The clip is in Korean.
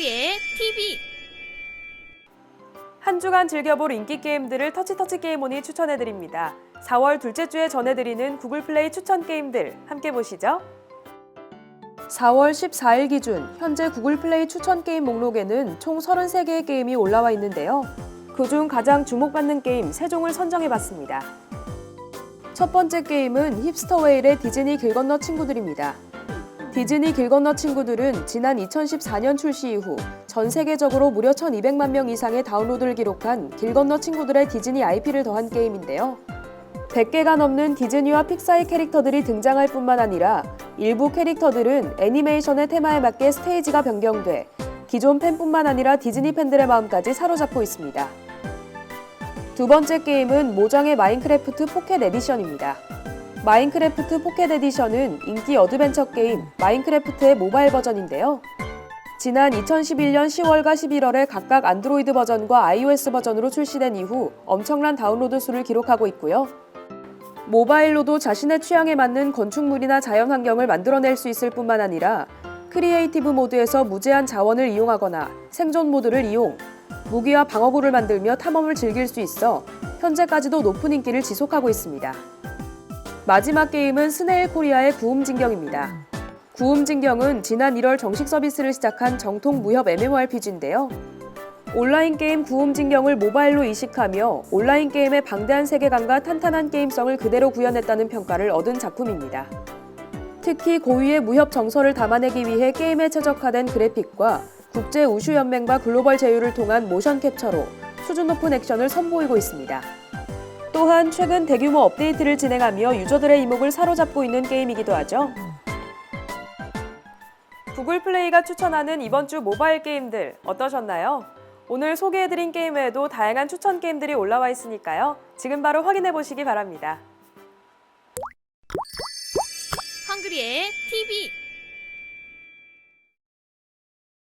헝그리의 TV 한 주간 즐겨볼 인기 게임들을 터치터치 게임온이 추천해드립니다. 4월 둘째 주에 전해드리는 구글 플레이 추천 게임들 함께 보시죠. 4월 14일 기준 현재 구글 플레이 추천 게임 목록에는 총 33개의 게임이 올라와 있는데요. 그중 가장 주목받는 게임 3종을 선정해봤습니다. 첫 번째 게임은 힙스터 웨일의 디즈니 길 건너 친구들입니다. 디즈니 길 건너 친구들은 지난 2014년 출시 이후 전 세계적으로 무려 1200만 명 이상의 다운로드를 기록한 길 건너 친구들의 디즈니 IP를 더한 게임인데요. 100개가 넘는 디즈니와 픽사의 캐릭터들이 등장할 뿐만 아니라 일부 캐릭터들은 애니메이션의 테마에 맞게 스테이지가 변경돼 기존 팬뿐만 아니라 디즈니 팬들의 마음까지 사로잡고 있습니다. 두 번째 게임은 모장의 마인크래프트 포켓 에디션입니다. 마인크래프트 포켓 에디션은 인기 어드벤처 게임 마인크래프트의 모바일 버전인데요. 지난 2011년 10월과 11월에 각각 안드로이드 버전과 iOS 버전으로 출시된 이후 엄청난 다운로드 수를 기록하고 있고요. 모바일로도 자신의 취향에 맞는 건축물이나 자연 환경을 만들어낼 수 있을 뿐만 아니라 크리에이티브 모드에서 무제한 자원을 이용하거나 생존 모드를 이용, 무기와 방어구를 만들며 탐험을 즐길 수 있어 현재까지도 높은 인기를 지속하고 있습니다. 마지막 게임은 스네일 코리아의 구움 진경입니다. 구움 진경은 지난 1월 정식 서비스를 시작한 정통 무협 MMORPG인데요. 온라인 게임 구움 진경을 모바일로 이식하며 온라인 게임의 방대한 세계관과 탄탄한 게임성을 그대로 구현했다는 평가를 얻은 작품입니다. 특히 고유의 무협 정서를 담아내기 위해 게임에 최적화된 그래픽과 국제 우슈 연맹과 글로벌 제휴를 통한 모션 캡처로 수준 높은 액션을 선보이고 있습니다. 또한 최근 대규모 업데이트를 진행하며 유저들의 이목을 사로잡고 있는 게임이기도 하죠. 구글 플레이가 추천하는 이번 주 모바일 게임들 어떠셨나요? 오늘 소개해드린 게임 외에도 다양한 추천 게임들이 올라와 있으니까요. 지금 바로 확인해 보시기 바랍니다. 헝그리의 TV